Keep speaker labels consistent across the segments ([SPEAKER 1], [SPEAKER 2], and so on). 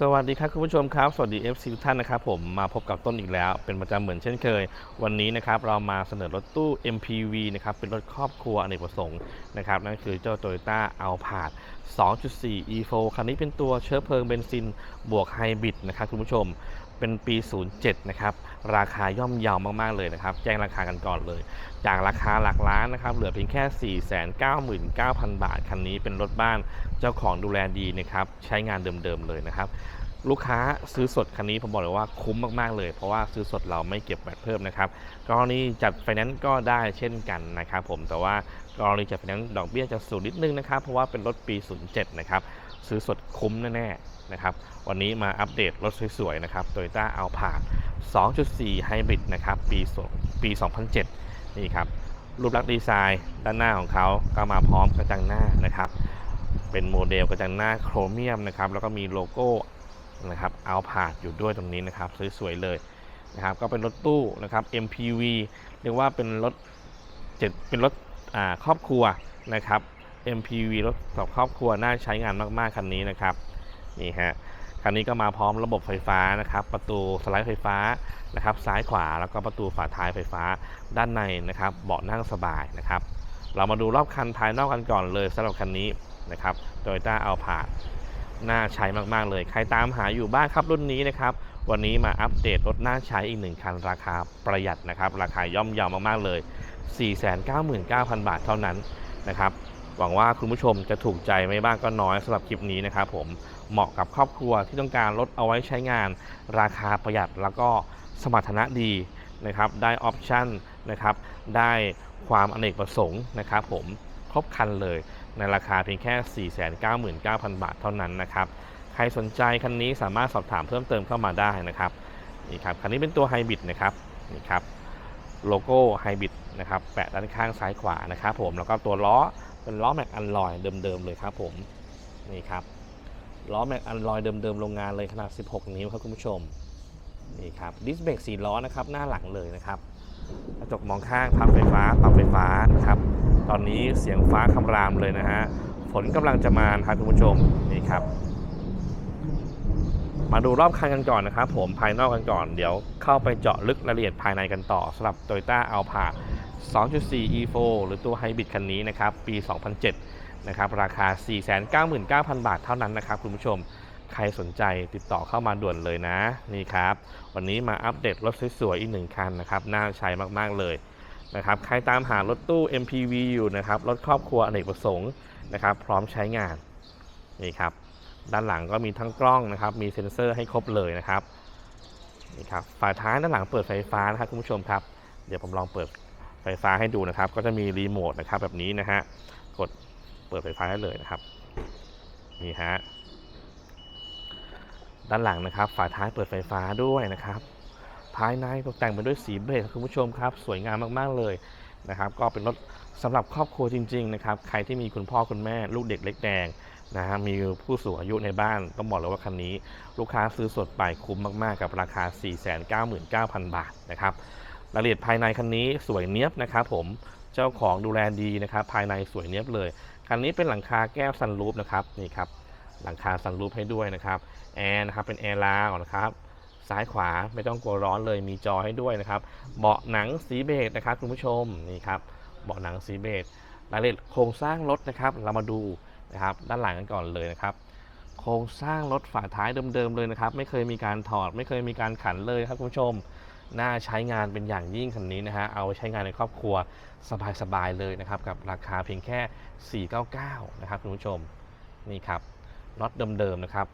[SPEAKER 1] สวัสดีครับคุณผู้ชมครับสวัสดี FC ทุกท่านนะครับผมมาพบกับต้นอีกแล้ว เป็นประจำเหมือนเช่นเคย วันนี้นะครับเรามาเสนอรถตู้ MPV นะครับเป็นรถครอบครัวอเนกประสงค์นะครับนั่นคือเจ้า Toyota Alphard 2.4 e4 คันนี้เป็นตัวเชื้อเพลิงเบนซินบวกไฮบริดนะครับคุณผู้ชมเป็นปี 07 นะครับ ราคาย่อมเยาวมาก ๆ เลยนะครับ แจ้งราคากันก่อนเลย จากราคาหลักล้านนะครับเหลือเพียงแค่ 499,000 บาท คันนี้เป็นรถบ้านเจ้าของดูแลดีนะครับใช้งานเดิมๆเลยนะครับลูกค้าซื้อสดคันนี้ผมบอกเลยว่าคุ้มมากๆเลย เพราะว่าซื้อสดเราไม่เก็บแบตเพิ่มนะครับกรณีจัดไฟแนนซ์ก็ได้เช่นกันนะครับผมแต่ว่ากรณีจัดไฟแนนซ์ดอกเบี้ยจะสูงนิดนึงนะครับเพราะว่าเป็นรถปี 07 นะครับซื้อสดคุ้มแน่ๆนะครับวันนี้มาอัปเดตรถสวยๆนะครับ Toyota Alphard 2.4 Hybrid นะครับปีสองปี 2007 นี่ครับรูปลักษณ์ดีไซน์ด้านหน้าของเขาก็มาพร้อมกระจังหน้านะครับ เป็นโมเดลกระจังหน้าโครเมียมนะครับแล้วก็มีโลโก้นะครับเอาผาดอยู่ด้วยตรงนี้นะครับสวยๆเลยนะครับก็เป็นรถตู้นะครับ MPV เรียกว่าเป็นรถเจ็ดเป็นรถครอบครัวนะครับ MPV รถสำหรับครอบครัวน่าใช้งานมากๆคันนี้นะครับนี่ฮะ คันนี้ก็มาพร้อมระบบไฟฟ้านะครับ ประตูสไลด์ไฟฟ้านะครับ ซ้ายขวาแล้วก็ประตูฝาท้ายไฟฟ้าด้านในนะครับ เบาะนั่งสบายนะครับ เรามาดูรอบคันภายนอกกันก่อนเลยสำหรับคันนี้นะครับ Toyota Alphard น่าใช้มาก ๆ เลย ใครตามหาอยู่บ้างครับรุ่นนี้นะครับ วันนี้มาอัปเดตรถน่าใช้อีกหนึ่งคันราคาประหยัดนะครับ ราคาย่อมเยาวมาก ๆ เลย 499,000 บาทเท่านั้นนะครับ หวังว่าคุณผู้ชมจะถูกใจไม่บ้างก็น้อยสำหรับคลิปนี้นะครับผม เหมาะกับครอบครัวที่ต้องการรถเอาไว้ใช้งาน ราคาประหยัดแล้วก็สมรรถนะดีนะครับ ได้ออปชั่นนะครับ ได้ความอเนกประสงค์นะครับผมครบครันเลยในราคาเพียงแค่ 499,000 บาทเท่านั้นนะครับ ใครสนใจคันนี้สามารถสอบถามเพิ่มเติมเข้ามาได้นะครับนี่ครับคันนี้เป็นตัวไฮบริดนะครับนี่ครับโลโก้ไฮบริดนะครับแปะด้านข้างซ้ายขวานะครับผมแล้วก็ตัวล้อเป็นล้อแม็กอันลอยเดิมๆเลยครับผมนี่ครับ ล้อแม็กอันลอยเดิมๆโรงงานเลยขนาด 16 นิ้วครับคุณผู้ชมนี่ครับดิสเบรก4ล้อนะครับหน้าหลังเลยนะครับกระจกมองข้างพับไฟฟ้าปรับไฟฟ้านะครับตอนนี้เสียงฟ้าคำรามเลยนะฮะฝนกำลังจะมาครับคุณผู้ชมนี่ครับ มาดูรอบคันกันก่อนนะครับผมภายนอกกันก่อน เดี๋ยวเข้าไปเจาะลึกรายละเอียดภายในกันต่อสำหรับ Toyota Alpha 2.4 E4 หรือตัวไฮบริดคันนี้นะครับ ปี 2007 นะครับราคา 499,000 บาทเท่านั้นนะครับคุณผู้ชมใครสนใจติดต่อเข้ามาด่วนเลยนะนี่ครับ วันนี้มาอัปเดตรถสวยๆอีกหนึ่งคันนะครับน่าใช้มากๆเลยนะครับใครตามหารถตู้ MPV อยู่นะครับรถครอบครัวอเนกประสงค์นะครับ พร้อมใช้งานนี่ครับ ด้านหลังก็มีทั้งกล้องนะครับ มีเซ็นเซอร์ให้ครบเลยนะครับนี่ครับฝาท้ายด้านหลังเปิดไฟฟ้านะครับคุณผู้ชมครับ เดี๋ยวผมลองเปิดไฟฟ้าให้ดูนะครับ ก็จะมีรีโมทนะครับแบบนี้นะฮะกด เปิดไฟฟ้าได้เลยนะครับนี่ฮะด้านหลังนะครับฝาท้ายเปิดไฟฟ้าด้วยนะครับ ภายในตกแต่งไปด้วยสีเบจคุณผู้ชมครับ สวยงามมากๆเลยนะครับ ก็เป็นรถสำหรับครอบครัวจริง ๆ นะครับ ใครที่มีคุณพ่อคุณแม่ลูกเด็กเล็กแดงนะฮะมีผู้สูงอายุในบ้านต้องบอกเลยว่าคันนี้ ลูกค้าซื้อสดไปคุ้มมากๆ กับราคา 499,000 บาทนะครับรายละเอียดภายในคันนี้สวยเนี้ยบนะครับผมเจ้าของดูแลดีนะครับ ภายในสวยเนี้ยบเลย คันนี้เป็นหลังคาแก้วซันรูฟนะครับนี่ครับหลังคาซันรูฟให้ด้วยนะครับแอร์นะครับเป็นแอร์ลาวนะครับซ้ายขวาไม่ต้องกลัวร้อนเลยมีจอให้ด้วยนะครับ เบาะหนังสีเบจนะครับคุณผู้ชมนี่ครับเบาะหนังสีเบจรายละเอียดโครงสร้างรถนะครับ เรามาดูนะครับด้านหลังกันก่อนเลยนะครับ โครงสร้างรถฝาท้ายเดิมๆเลยนะครับ ไม่เคยมีการถอด ไม่เคยมีการขันเลยครับคุณผู้ชม น่าใช้งานเป็นอย่างยิ่งคันนี้นะฮะ เอาใช้งานในครอบครัวสบายๆเลยนะครับ กับราคาเพียงแค่ 499 นะครับคุณผู้ชม นี่ครับน็อตเดิมๆนะครับ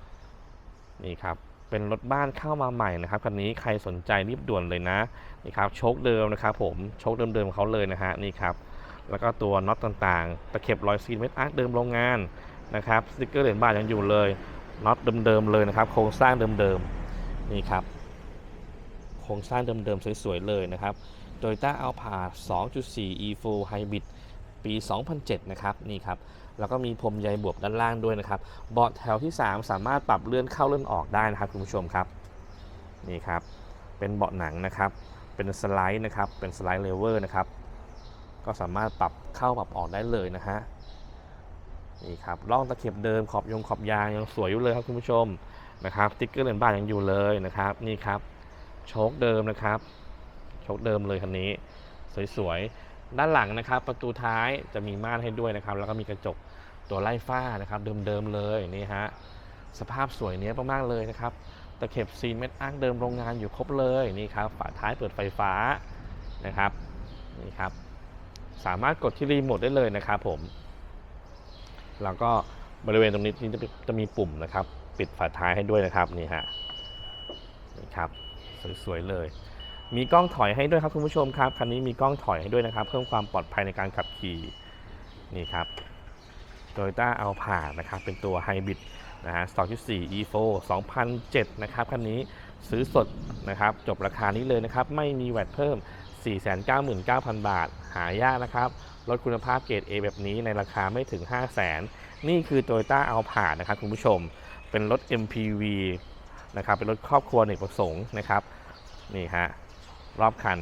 [SPEAKER 1] นี่ครับ เป็นรถบ้านเข้ามาใหม่นะครับคันนี้ใครสนใจรีบด่วนเลยนะ นี่ครับโชคเดิมนะครับผม โชคเดิมๆของเขาเลยนะฮะ นี่ครับ แล้วก็ตัวน็อตต่างๆ ตะเข็บรอยซีนเม็ดอาร์คเดิมโรงงานนะครับ สติกเกอร์เหรียญบาทยังอยู่เลย น็อตเดิมๆเลยนะครับ โครงสร้างเดิมๆ นี่ครับ รงสร้างเดิมๆ สวยๆ เลยนะครับ Toyota Alphard 2.4 E4 Hybrid ปี 2007 นะครับ นี่ครับ แล้วก็มีพรมใยบวบด้านล่างด้วยนะครับ เบาะแถวที่ 3 สามารถปรับเลื่อนเข้าเลื่อนออกได้นะครับคุณผู้ชมครับ นี่ครับ เป็นเบาะหนังนะครับ เป็นสไลด์นะครับ เป็นสไลด์เลเวอร์นะครับ ก็สามารถปรับเข้าปรับออกได้เลยนะฮะ นี่ครับร่องตะเข็บเดิมขอบยงขอบยางยังสวยอยู่เลยครับคุณผู้ชมนะครับ ติ๊กเกอร์เหรียญบาทยังอยู่เลยนะครับ นี่ครับ โชคเดิมนะครับ โชคเดิมเลยคันนี้ สวยๆ ด้านหลังนะครับ ประตูท้ายจะมีม่านให้ด้วยนะครับ แล้วก็มีกระจกตัวไล่ฝ้านะครับ เดิมๆเลยนี่ฮะสภาพสวยเนี้ยมากๆเลยนะครับตะเข็บซีนเม็ดอ้าร์คเดิมโรงงานอยู่ครบเลยนี่ครับฝาท้ายเปิดไฟฟ้านะครับนี่ครับ สามารถกดที่รีโมทได้เลยนะครับผม แล้วก็บริเวณตรงนี้จะจะมีปุ่มนะครับ ปิดฝาท้ายให้ด้วยนะครับนี่ฮะนี่ครับ สวยๆเลย มีกล้องถอยให้ด้วยครับคุณผู้ชมครับคันนี้มีกล้องถอยให้ด้วยนะครับ เพิ่มความปลอดภัยในการขับขี่นี่ครับ Toyota a l p a นะครับเป็นตัวไฮบริดนะฮะ 2.4 e4 2007 นะครับคันนี้ซื้อสดนะครับจบราคานี้เลยนะครับ ไม่มีแวตเพิ่ม 499,000 บาท หายากนะครับรถคุณภาพเกรด A แบบนี้ในราคาไม่ถึง 500,000 นี่คือ Toyota a l p a นะครับคุณผู้ชม เป็นรถ MPV นะครับ เป็นรถครอบครัวเอกประสงค์นะครับนี่ฮะรอบคัน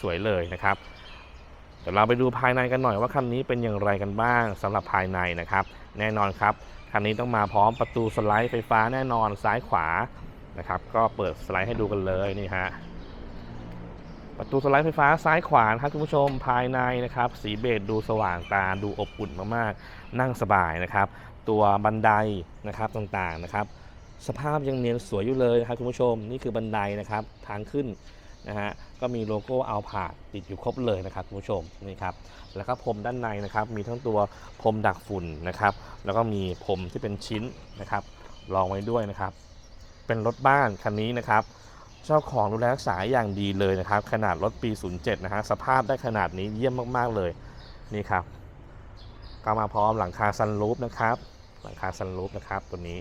[SPEAKER 1] สวยๆเลยนะครับเดี๋ยวเราไปดูภายในกันหน่อยว่าคันนี้เป็นอย่างไรกันบ้างสำหรับภายในนะครับ แน่นอนครับคันนี้ต้องมาพร้อมประตูสไลด์ไฟฟ้าแน่นอนซ้ายขวานะครับ ก็เปิดสไลด์ให้ดูกันเลยนี่ฮะประตูสไลด์ไฟฟ้าซ้ายขวานะครับคุณผู้ชมภายในนะครับ สีเบจดูสว่างตาดูอบอุ่นมากๆ นั่งสบายนะครับ ตัวบันไดนะครับต่างๆนะครับ สภาพยังเนียนสวยอยู่เลยนะครับคุณผู้ชมนี่คือบันไดนะครับทางขึ้นนะฮะก็มีโลโก้อัลพาติดอยู่ครบเลยนะครับคุณผู้ชมนี่ครับแล้วก็พรมด้านในนะครับมีทั้งตัวพรมดักฝุ่นนะครับ แล้วก็มีพรมที่เป็นชิ้นนะครับรองไว้ด้วยนะครับ เป็นรถบ้านคันนี้นะครับเจ้าของดูแลรักษาอย่างดีเลยนะครับ ขนาดรถปี 07 นะฮะสภาพได้ขนาดนี้เยี่ยมมากๆเลยนี่ครับก็มาพร้อมหลังคาซันรูฟนะครับหลังคาซันรูฟนะครับตัวนี้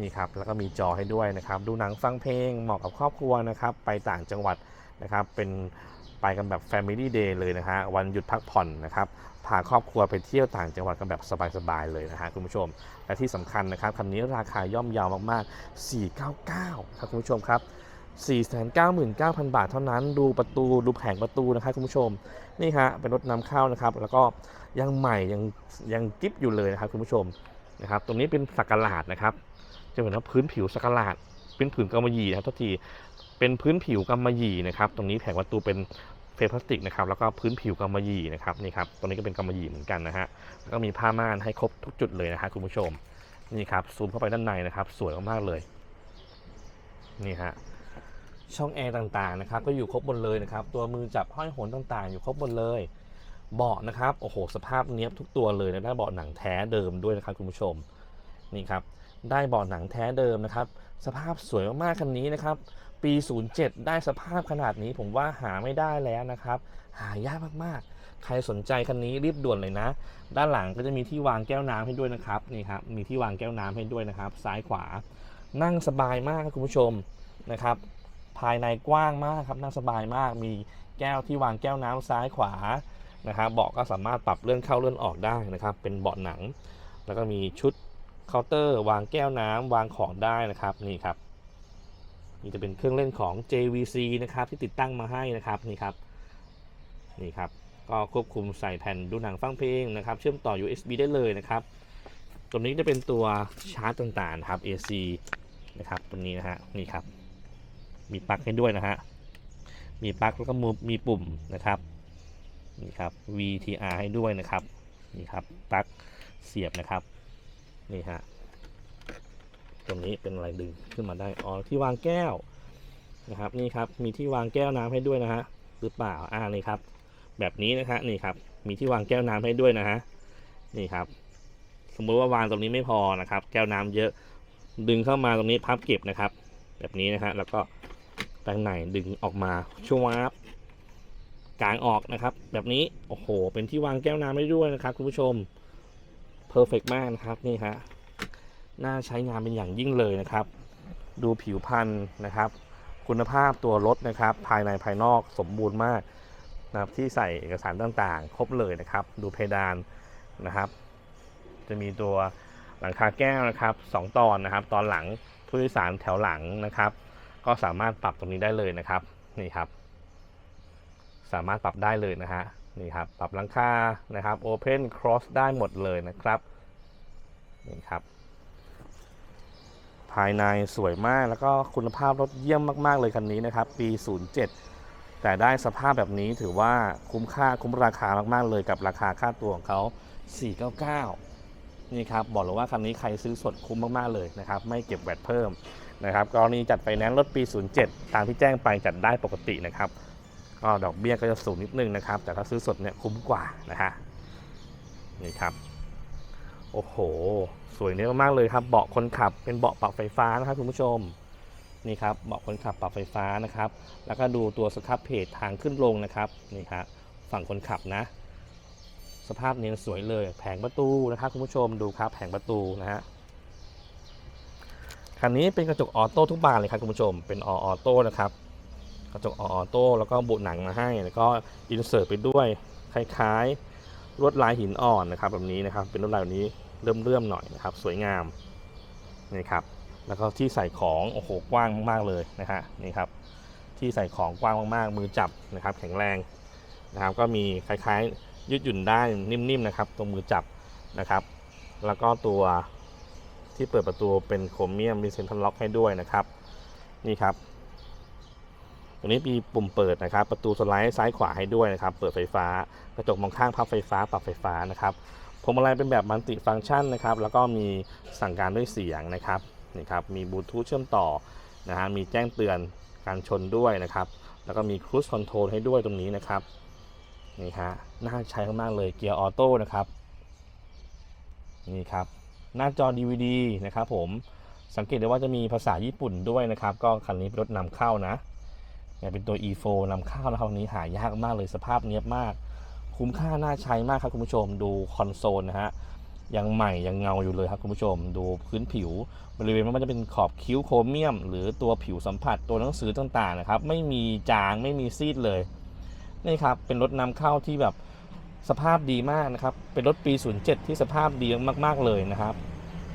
[SPEAKER 1] นี่ครับแล้วก็มีจอให้ด้วยนะครับ ดูหนังฟังเพลงเหมาะกับครอบครัวนะครับ ไปต่างจังหวัดนะครับเป็นไปกันแบบ Family Day เลยนะฮะวันหยุดพักผ่อนนะครับพาครอบครัวไปเที่ยวต่างจังหวัดกันแบบสบายๆเลยนะฮะคุณผู้ชม และที่สำคัญนะครับคันนี้ราคาย่อมเยาวมากๆ 499 ครับคุณผู้ชมครับ 499,000 บาทเท่านั้น ดูประตูดูแผงประตูนะครับคุณผู้ชม นี่ฮะเป็นรถนำเข้านะครับ แล้วก็ยังใหม่ยังยังกิ๊บอยู่เลยนะครับคุณผู้ชมนะครับ ตรงนี้เป็นสักหลาดนะครับ จะเห็นว่าพื้นผิวสักหลาดเป็นผืนกำมะหยี่นะครับทุกทีเป็นพื้นผิวกำมะหยี่นะครับ ตรงนี้แผงประตูเป็นเฟรมพลาสติกนะครับแล้วก็พื้นผิวกำมะหยี่นะครับนี่ครับตรงนี้ก็เป็นกำมะหยี่เหมือนกันนะฮะแล้วก็มีผ้าม่านให้ครบทุกจุดเลยนะครับคุณผู้ชมนี่ครับซูมเข้าไปด้านในนะครับ สวยมากๆเลยนี่ฮะช่องแอร์ต่างๆนะครับก็อยู่ครบหมดเลยนะครับ ตัวมือจับห้อยโหนต่างๆ อยู่ครบหมดเลย เบาะนะครับโอ้โหสภาพเนี้ยบทุกตัวเลยนะได้เบาะหนังแท้เดิมด้วยนะครับคุณผู้ชมนี่ครับ ได้เบาะหนังแท้เดิมนะครับ สภาพสวยมากๆคันนี้นะครับ ปี 07 ได้สภาพขนาดนี้ผมว่าหาไม่ได้แล้วนะครับ หายากมากๆ ใครสนใจคันนี้รีบด่วนเลยนะ ด้านหลังก็จะมีที่วางแก้วน้ำให้ด้วยนะครับนี่ครับมีที่วางแก้วน้ำให้ด้วยนะครับ ซ้ายขวา นั่งสบายมากครับคุณผู้ชมนะครับ ภายในกว้างมากครับนั่งสบายมาก มีแก้วที่วางแก้วน้ำซ้ายขวานะครับเบาะก็สามารถปรับเลื่อนเข้าเลื่อนออกได้นะครับ เป็นเบาะหนัง แล้วก็มีชุด เคาน์เตอร์ วางแก้วน้ำวางของได้นะครับนี่ครับนี่จะเป็นเครื่องเล่นของ JVC นะครับที่ติดตั้งมาให้นะครับนี่ครับนี่ครับก็ควบคุมใส่แผ่นดูหนังฟังเพลงนะครับ เชื่อมต่อ USB ได้เลยนะครับ ตัวนี้จะเป็นตัวชาร์จต่างๆครับ AC นะครับตัวนี้นะฮะนี่ครับ มีปลั๊กให้ด้วยนะฮะมีปลั๊กแล้วก็มมีปุ่มนะครับนี่ครับ VTR ให้ด้วยนะครับนี่ครับปลั๊กเสียบนะครับ นี่ฮะตรงนี้เป็นอะไรดึงขึ้นมาได้อ๋อที่วางแก้วนะครับ นี่ครับมีที่วางแก้วน้ำให้ด้วยนะฮะหรือเปล่าอ่านี่ครับ แบบนี้นะฮะนี่ครับมีที่วางแก้วน้ำให้ด้วยนะฮะนี่ครับ สมมุติว่าวางตรงนี้ไม่พอนะครับ แก้วน้ำเยอะดึงเข้ามาตรงนี้พับเก็บนะครับ แบบนี้นะฮะแล้วก็แปรงไหนดึงออกมาช่วบกลางออกนะครับ แบบนี้โอ้โห เป็นที่วางแก้วน้ำได้ด้วยนะครับ คุณผู้ชม เพอร์เฟกมากนะครับนี่ฮะน่าใช้งานเป็นอย่างยิ่งเลยนะครับ ดูผิวพรรณนะครับ คุณภาพตัวรถนะครับ ภายในภายนอกสมบูรณ์มากนะครับที่ใส่เอกสารต่างๆ ครบเลยนะครับ ดูเพดานนะครับ จะมีตัวหลังคาแก้วนะครับสองตอนนะครับ ตอนหลังผู้โดยสารแถวหลังนะครับ ก็สามารถปรับตรงนี้ได้เลยนะครับนี่ครับ สามารถปรับได้เลยนะฮะ นี่ครับปรับหลังคานะครับ Open Cross ได้หมดเลยนะครับนี่ครับภภายในสวยมากแล้วก็คุณภาพรถเยี่ยมมาก ๆ เลยคันนี้นะครับ ปี 07 แต่ได้สภาพแบบนี้ถือว่าคุ้มค่าคุ้มราคามากๆเลยกับราคาค่าตัวของเขา 499 นี่ครับบอกเลยว่าคันนี้ใครซื้อสดคุ้มมากๆเลยนะครับ ไม่เก็บแวตเพิ่มนะครับกรณีจัดไฟแนนซ์รถปี 07 ตามที่แจ้งไปจัดได้ปกตินะครับ ก็ดอกเบี้ยก็จะสูงนิดนึงนะครับ แต่ถ้าซื้อสดเนี่ยคุ้มกว่านะฮะนี่ครับ โอ้โห สวยเนี้ยมากๆเลยครับเบาะคนขับเป็นเบาะปรับไฟฟ้านะครับคุณผู้ชมนี่ครับเบาะคนขับปรับไฟฟ้านะครับ แล้วก็ดูตัวสครับเพจทางขึ้นลงนะครับนี่ครับฝั่งคนขับนะ สภาพเนียนสวยเลย แผงประตูนะครับคุณผู้ชมดูครับแผงประตูนะฮะคันนี้เป็นกระจกออโต้ทุกบานเลยครับคุณผู้ชมเป็นออออโต้นะครับ กระจกออโต้แล้วก็บุหนังมาให้ แล้วก็อินเสิร์ตไปด้วยคล้ายๆลวดลายหินอ่อนนะครับแบบนี้นะครับเป็นลวดลายแบบนี้เริ่มๆหน่อยนะครับ สวยงามนี่ครับแล้วก็ที่ใส่ของโอ้โหกว้างมากๆเลยนะฮะนี่ครับที่ใส่ของกว้างมากๆ มือจับนะครับ แข็งแรงนะครับ ก็มีคล้ายๆ ยืดหยุ่นได้นิ่มๆนะครับตรงมือจับนะครับ แล้วก็ตัวที่เปิดประตูเป็นโครเมียมมีเซ็นทรัลล็อกให้ด้วยนะครับ นี่ครับ ตัวนี้มีปุ่มเปิดนะครับ ประตูสไลด์ซ้ายขวาให้ด้วยนะครับ เปิดไฟฟ้า กระจกมองข้างพับไฟฟ้า ปรับไฟฟ้านะครับพวงมาลัยเป็นแบบมัลติฟังก์ชันนะครับ แล้วก็มีสั่งการด้วยเสียงนะครับ นี่ครับ มีบลูทูธเชื่อมต่อนะฮะ มีแจ้งเตือนการชนด้วยนะครับ แล้วก็มีครู i คอนโทรลให้ด้วยตรงนี้นะครับ นี่ฮะ น่าใช้มากๆเลย เกียร์ออโต้นะครับ นี่ครับ หน้าจอ DVD นะครับผม สังเกตได้ว่าจะมีภาษาญี่ปุ่นด้วยนะครับ ก็คันนี้เป็นรถนำเข้านะ เนี่ยเป็นตัว e4 นำเข้านะครับนนี้หายากมากเลยสภาพเนี้ยบมาก คุ้มค่าน่าใช้มากครับคุณผู้ชมดูคอนโซลนะฮะยังใหม่ยังเงาอยู่เลยครับคุณผู้ชม ดูพื้นผิว บริเวณมันจะเป็นขอบคิ้วโครเมียม หรือตัวผิวสัมผัสตัวหนังสือต่างๆนะครับไม่มีจางไม่มีซีดเลยนี่ครับเป็นรถนำเข้าที่แบบสภาพดีมากนะครับเป็นรถปี 07 ที่สภาพดีมากๆเลยนะครับ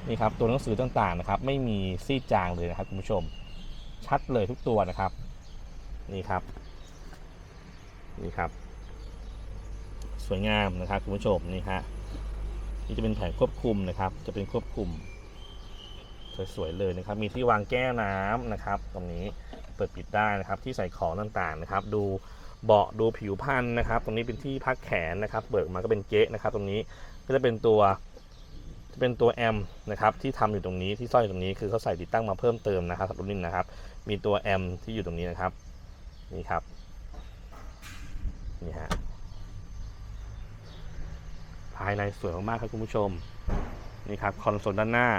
[SPEAKER 1] นี่ครับตัวหนังสือต่างๆนะครับไม่มีซีดจางเลยนะครับคุณผู้ชม ชัดเลยทุกตัวนะครับ นี่ครับ นี่ครับ สวยงามนะครับคุณผู้ชมนี่ฮะนี่จะเป็นแผงควบคุมนะครับ จะเป็นควบคุม สวยๆเลยนะครับ มีที่วางแก้วน้ำนะครับ ตรงนี้เปิดปิดได้นะครับ ที่ใส่ของต่างๆนะครับ ดูเบาะดูผิวพันธุ์นะครับ ตรงนี้เป็นที่พักแขนนะครับเบิกมาก็เป็นเก๊ะนะครับ ตรงนี้ก็จะเป็นตัวจะเป็นตัวแอมนะครับที่ทำอยู่ตรงนี้ที่ซ่อนอยู่ตรงนี้คือเขาใส่ติดตั้งมาเพิ่มเติมนะครับสำหรับรุ่นนี้นะครับ มีตัวแอมที่อยู่ตรงนี้นะครับ นี่ครับ นี่ฮะ ภายในสวยมากๆครับคุณผู้ชม นี่ครับคอนโซลด้านหน้า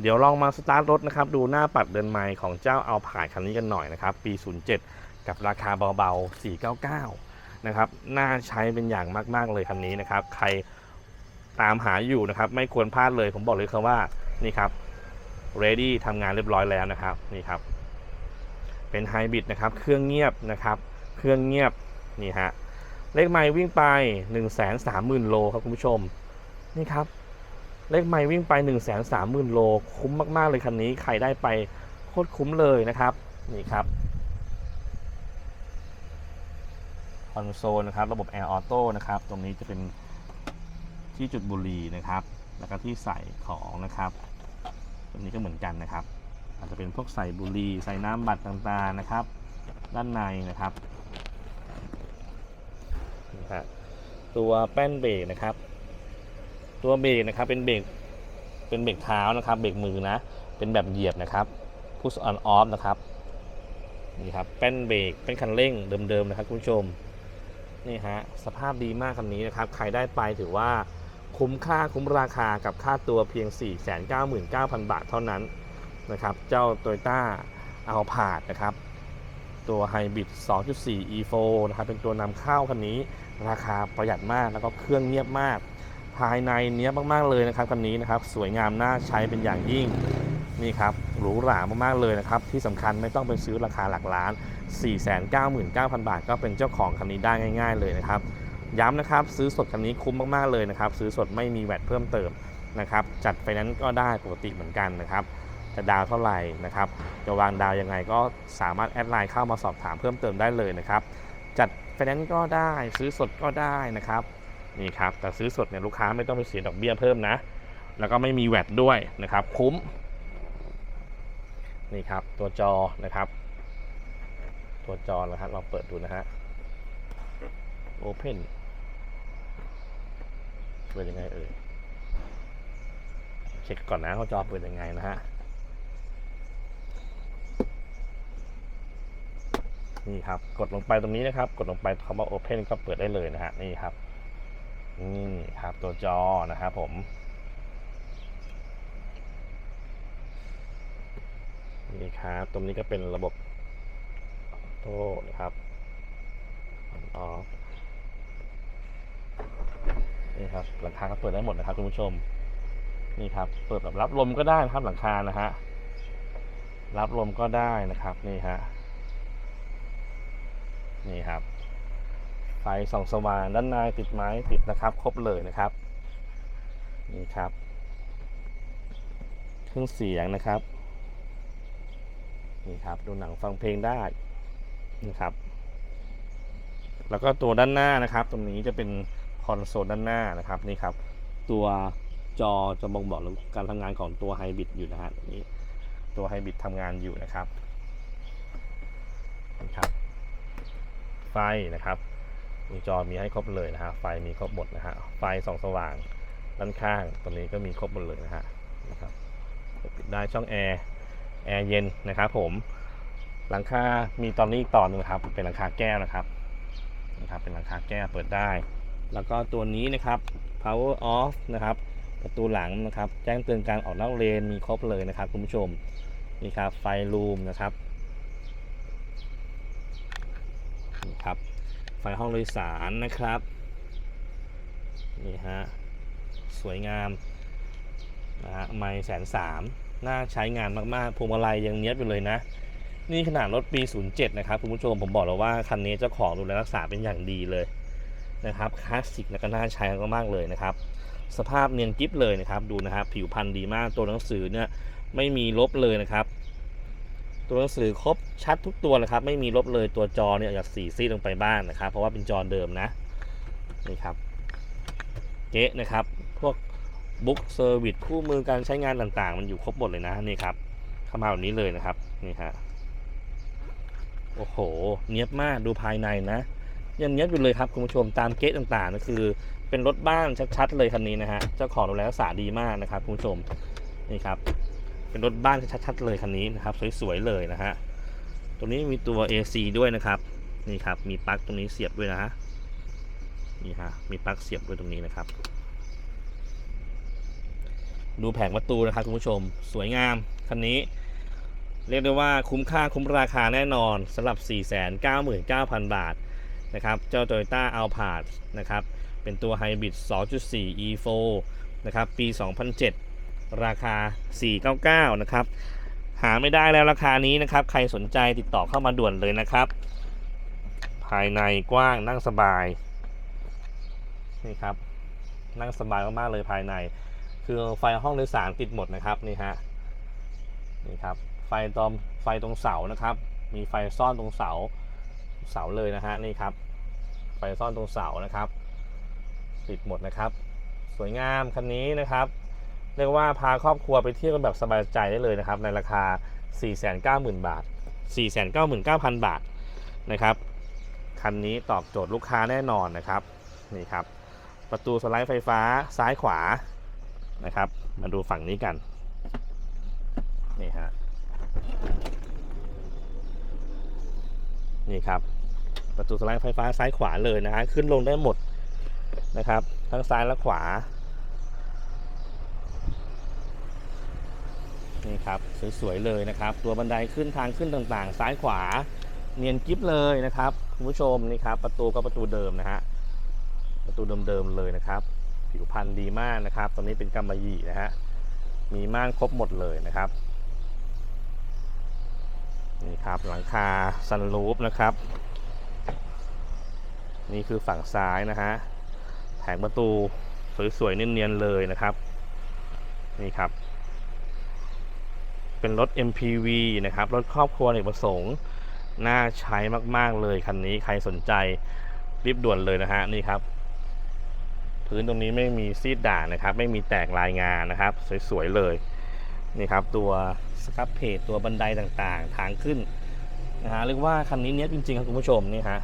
[SPEAKER 1] เดี๋ยวลองมาสตาร์ทรถนะครับ ดูหน้าปัดเดินไมค์ของเจ้าเอาผ่านคันนี้กันหน่อยนะครับ ปี 07 กับราคาเบาๆ 499 นะครับ น่าใช้เป็นอย่างมากๆเลยคันนี้นะครับ ใครตามหาอยู่นะครับ ไม่ควรพลาดเลยผมบอกเลยครับว่า นี่ครับ ready ทำงานเรียบร้อยแล้วนะครับ นี่ครับ เป็นไฮบริดนะครับ เครื่องเงียบนะครับ เครื่องเงียบนี่ฮะ เลขไมล์วิ่งไป 1 3 0 0 0 0 โลครับคุณผู้ชม นี่ครับ เลขไมล์วิ่งไป 1 3 0 0 0 0 โล คุ้มมาก ๆ เลยคันนี้ ใครได้ไปโคตรคุ้มเลยนะครับ นี่ครับ คอนโซลนะครับ ระบบแอร์ออโต้นะครับ ตรงนี้จะเป็นที่จุดบุหรี่นะครับ แล้วก็ที่ใส่ของนะครับ ตรงนี้ก็เหมือนกันนะครับ อาจจะเป็นพวกใส่บุหรี่ใส่น้ำบัตรต่างๆนะครับ ด้านในนะครับนะครับตัวแป้นเบรกนะครับ ตัวเบรกนะครับเป็นเบรกเป็นเบรกเท้านะครับ เบรกมือนะ เป็นแบบเหยียบนะครับ push on off นะครับนี่ครับแป้นเบรกเป็นคันเร่งเดิมๆนะครับคุณผู้ชมนี่ฮะสภาพดีมากคันนี้นะครับ ใครได้ไปถือว่าคุ้มค่าคุ้มราคากับค่าตัวเพียง 499,000 บาทเท่านั้น นะครับเจ้า Toyota a l p a r d นะครับตัว Hybrid 2.4 e4 นะครับเป็นตัวนำเข้าคันนี้ราคาประหยัดมากแล้วก็เครื่องเงียบมาก ภายในเนี้ยมากๆเลยนะครับคันนี้นะครับสวยงามน่าใช้เป็นอย่างยิ่งนี่ครับหรูหรามากๆเลยนะครับที่สำคัญไม่ต้องไปซื้อราคาหลักล้าน 499,000 บาท ก็เป็นเจ้าของคันนี้ได้ง่าย ๆเลยนะครับย้ำนะครับซื้อสดคันนี้คุ้มมากๆเลยนะครับซื้อสดไม่มีแวตเพิ่มเติมนะครับจัดไฟแนนซ์ก็ได้ปกติเหมือนกันนะครับ จะดาวเท่าไหร่นะครับจะวางดาวยังไงก็สามารถแอดไลน์เข้ามาสอบถามเพิ่มเติมได้เลยนะครับ จัดไฟแนนซ์ก็ได้ซื้อสดก็ได้นะครับนี่ครับแต่ซื้อสดเนี่ยลูกค้าไม่ต้องไปเสียดอกเบี้ยเพิ่มนะ แล้วก็ไม่มีแวตด้วยนะครับ คุ้มนี่ครับตัวจอนะครับ ตัวจอนะครับลองเปิดดูนะฮะ Open เปิดยังไงเอ่ยเช็คก่อนนะว่าจอเปิดยังไงนะฮะ นี่ครับ กดลงไปตรงนี้นะครับ กดลงไปคำว่า Open ก็เปิดได้เลยนะฮะนี่ครับนี่ครับตัวจอนะครับผมนี่ครับตรงนี้ก็เป็นระบบโต้นะครับออนี่ครับหลังคาก็เปิดได้หมดนะครับคุณผู้ชม นี่ครับ เปิดแบบรับลมก็ได้นะครับหลังคานะฮะรับลมก็ได้นะครับ นี่ฮะ นี่ครับ ไฟส่องสว่างด้านในติดไม้ติดนะครับ ครบเลยนะครับ นี่ครับ เครื่องเสียงนะครับ นี่ครับดูหนังฟังเพลงได้นะครับ แล้วก็ตัวด้านหน้านะครับ ตรงนี้จะเป็นคอนโซลด้านหน้านะครับนี่ครับ ตัวจอจะบ่งบอกการทำงานของตัวไฮบริดอยู่นะฮะนี่ตัวไฮบริดทำงานอยู่นะครับนี่ครับ ไฟนะครับวงจอมีให้ครบเลยนะฮะ ไฟมีครบหมดนะฮะ ไฟส่องสว่างด้านข้างตรงนี้ก็มีครบหมดเลยนะฮะนะครับปิดได้ช่องแอร์ แอร์เย็นนะครับผม หลังคา มีตอนนี้อีกตอนหนึงครับ เป็นหลังคาแก้วนะครับ นะครับ เป็นหลังคาแก้วเปิดได้ แล้วก็ตัวนี้นะครับ power off นะครับประตูหลังนะครับ แจ้งเตือนการออกนอกเลนมีครบเลยนะครับคุณผู้ชมนี่ครับไฟลูมนะครับ นี่ครับ ไฟห้องโดยสารนะครับ นี่ฮะ สวยงามนะฮะไม่แสนสามน่าใช้งานมากๆพวงมาลัยยังเนี้ยบอยู่เลยนะ นี่ขนาดรถปี 07 นะครับคุณผู้ชมผมบอกแล้วว่า คันนี้เจ้าของดูแลรักษาเป็นอย่างดีเลยนะครับคลาสสิกและก็น่าใช้มากๆเลยนะครับ สภาพเนียนกิฟเลยนะครับ ดูนะครับ ผิวพรรณดีมากตัวหนังสือเนี่ยไม่มีลบเลยนะครับ ตัวหนังสือครบชัดทุกตัวนะครับ ไม่มีลบเลยตัวจอเนี่ยอยากสีซีดลงไปบ้างนะครับ เพราะว่าเป็นจอเดิมนะนี่ครับเก๊ะนะครับ พวกบุ๊กเซอร์วิสคู่มือการใช้งานต่างๆ มันอยู่ครบหมดเลยนะนี่ครับเข้ามาแบบนี้เลยนะครับนี่ฮะโอ้โห เนียบมากดูภายในนะ ยังเนียบอยู่เลยครับคุณผู้ชมตามเก๊ะต่างๆก็คือ เป็นรถบ้านชัดๆเลยคันนี้นะฮะเจ้าของดูแลรักษาดีมากนะครับคุณผู้ชมนี่ครับ เป็นรถบ้านชัดๆเลยคันนี้นะครับสวยๆเลยนะฮะตรงนี้มีตัว AC ด้วยนะครับนี่ครับมีปลั๊กตรงนี้เสียบด้วยนะฮะนี่ฮะมีปลั๊กเสียบด้วยตรงนี้นะครับ ดูแผงประตูนะครับคุณผู้ชมสวยงามคันนี้ เรียกได้ว่าคุ้มค่าคุ้มราคาแน่นอนสำหรับ 499,000 บาทนะครับเจ้า Toyota a l p a r d นะครับเป็นตัว Hybrid 2.4 E4 นะครับปี 2007 ราคา 499 นะครับ หาไม่ได้แล้วราคานี้นะครับ ใครสนใจติดต่อเข้ามาด่วนเลยนะครับ ภายในกว้างนั่งสบายนี่ครับ นั่งสบายมากๆเลยภายใน คือไฟห้องโดยสารติดหมดนะครับนี่ฮะนี่ครับไฟตอมไฟตรงเสานะครับ มีไฟซ่อนตรงเสาเสาเลยนะฮะนี่ครับ ไฟซ่อนตรงเสานะครับ ติดหมดนะครับ สวยงามคันนี้นะครับ เรียกว่าพาครอบครัวไปเที่ยวกันแบบสบายใจได้เลยนะครับ ในราคา 490,000 บาท 499,000 บาทนะครับคันนี้ตอบโจทย์ลูกค้าแน่นอนนะครับนี่ครับ ประตูสไลด์ไฟฟ้าซ้ายขวานะครับ มาดูฝั่งนี้กันนี่ฮะนี่ครับ ประตูสไลด์ไฟฟ้าซ้ายขวาเลยนะฮะขึ้นลงได้หมดนะครับ ทั้งซ้ายและขวา นี่ครับสวยๆเลยนะครับ ตัวบันไดขึ้นทางขึ้นต่างๆ ซ้ายขวา เนียนกิฟเลยนะครับคุณผู้ชมนี่ครับประตูก็ประตูเดิมนะฮะประตูเดิมๆเลยนะครับ ผิวพรรณดีมากนะครับตอนนี้เป็นกำมะหยี่นะฮะมีม่านครบหมดเลยนะครับนี่ครับหลังคาซันรูฟนะครับ นี่คือฝั่งซ้ายนะฮะแผงประตูสวยๆเนียนๆเลยนะครับ นี่ครับ เป็นรถ MPV นะครับ รถครอบครัวเอกประสงค์ น่าใช้มาก ๆ เลยคันนี้ใครสนใจรีบด่วนเลยนะฮะนี่ครับ พื้นตรงนี้ไม่มีซีดด่างนะครับ ไม่มีแตกลายงานนะครับ สวย ๆ เลยนี่ครับตัวสครับเพจตัวบันไดต่างๆ ทางขึ้นนะฮะเรียกว่าคันนี้เนี้ยจริงๆครับคุณผู้ชมนี่ฮะ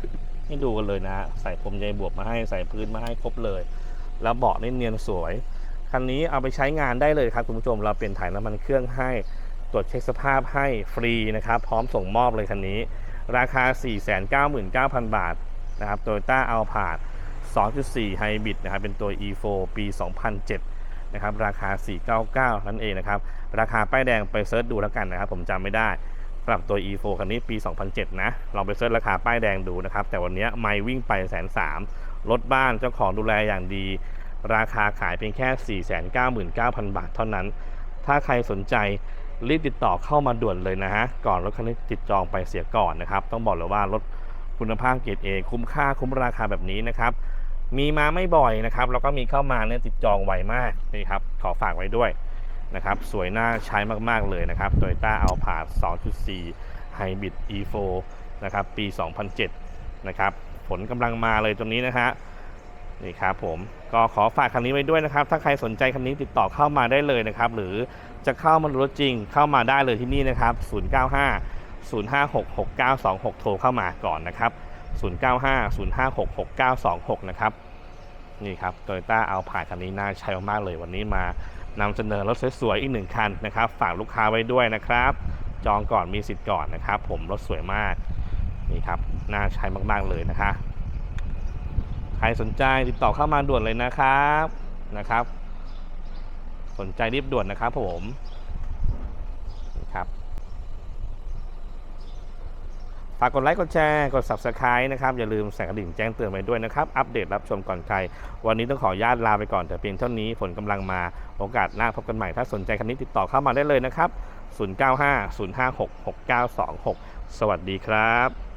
[SPEAKER 1] ให้ดูกันเลยนะใส่พรมใยบวกมาให้ใส่พื้นมาให้ครบเลย แล้วเบาะนี่เนียนสวยคันนี้เอาไปใช้งานได้เลยครับคุณผู้ชมเราเปลี่ยนถ่ายน้ำมันเครื่องให้ ตรวจเช็คสภาพให้ฟรีนะครับ พร้อมส่งมอบเลยคันนี้ ราคา 499,000 บาทนะครับโตโยต้าอัลพาด2.4 ไฮบริดนะครับเป็นตัว e4 ปี 2007 นะครับ ราคา 499 นั่นเองนะครับ ราคาป้ายแดงไปเซิร์ชดูแล้วกันนะครับ ผมจำไม่ได้สำหรับตัว e4 คันนี้ปี 2007 นะ ลองไปเซิร์ชราคาป้ายแดงดูนะครับ แต่วันนี้ไม่วิ่งไปแสนสามรถบ้านเจ้าของดูแลอย่างดี ราคาขายเพียงแค่ 499,000 บาทเท่านั้น ถ้าใครสนใจ รีบติดต่อเข้ามาด่วนเลยนะฮะ ก่อนรถคันนี้ติดจองไปเสียก่อนนะครับ ต้องบอกเลยว่ารถคุณภาพเกรดเอคุ้มค่าคุ้มราคาแบบนี้นะครับมีมาไม่บ่อยนะครับแล้วก็มีเข้ามาเนี่ยติดจองไวมากนี่ครับขอฝากไว้ด้วยนะครับสวยน่าใช้มากๆเลยนะครับ Toyota a l p a 2.4 Hybrid E4 นะครับปี 2007 นะครับผลกำลังมาเลยตรงนี้นะฮะ นี่ครับผมก็ขอฝากคันนี้ไว้ด้วยนะครับ ถ้าใครสนใจคันนี้ติดต่อเข้ามาได้เลยนะครับ หรือจะเข้ามาดูรถจริงเข้ามาได้เลยที่นี่นะครับ 095 056 6926 โทรเข้ามาก่อนนะครับ 095 056 6926 นะครับ นี่ครับ Toyota เอาผ่านคันนี้น่าใช้มากเลยวันนี้มานำเสนอรถสวยๆอีกหนึ่งคันนะครับ ฝากลูกค้าไว้ด้วยนะครับ จองก่อนมีสิทธิ์ก่อนนะครับ ผมรถสวยมาก นี่ครับ น่าใช้มากๆเลยนะคะ ใครสนใจติดต่อเข้ามาด่วนเลยนะครับนะครับ สนใจรีบด่วนนะครับผมครับฝากกดไลค์กดแชร์กด subscribe นะครับอย่าลืมสั่นกระดิ่งแจ้งเตือนไว้ด้วยนะครับ อัปเดตรับชมก่อนใคร วันนี้ต้องขออนุญาตลาไปก่อนแต่เพียงเท่านี้ฝนกำลังมาโอกาสหน้าพบกันใหม่ ถ้าสนใจคันนี้ติดต่อเข้ามาได้เลยนะครับ 095 056 6926 สวัสดีครับ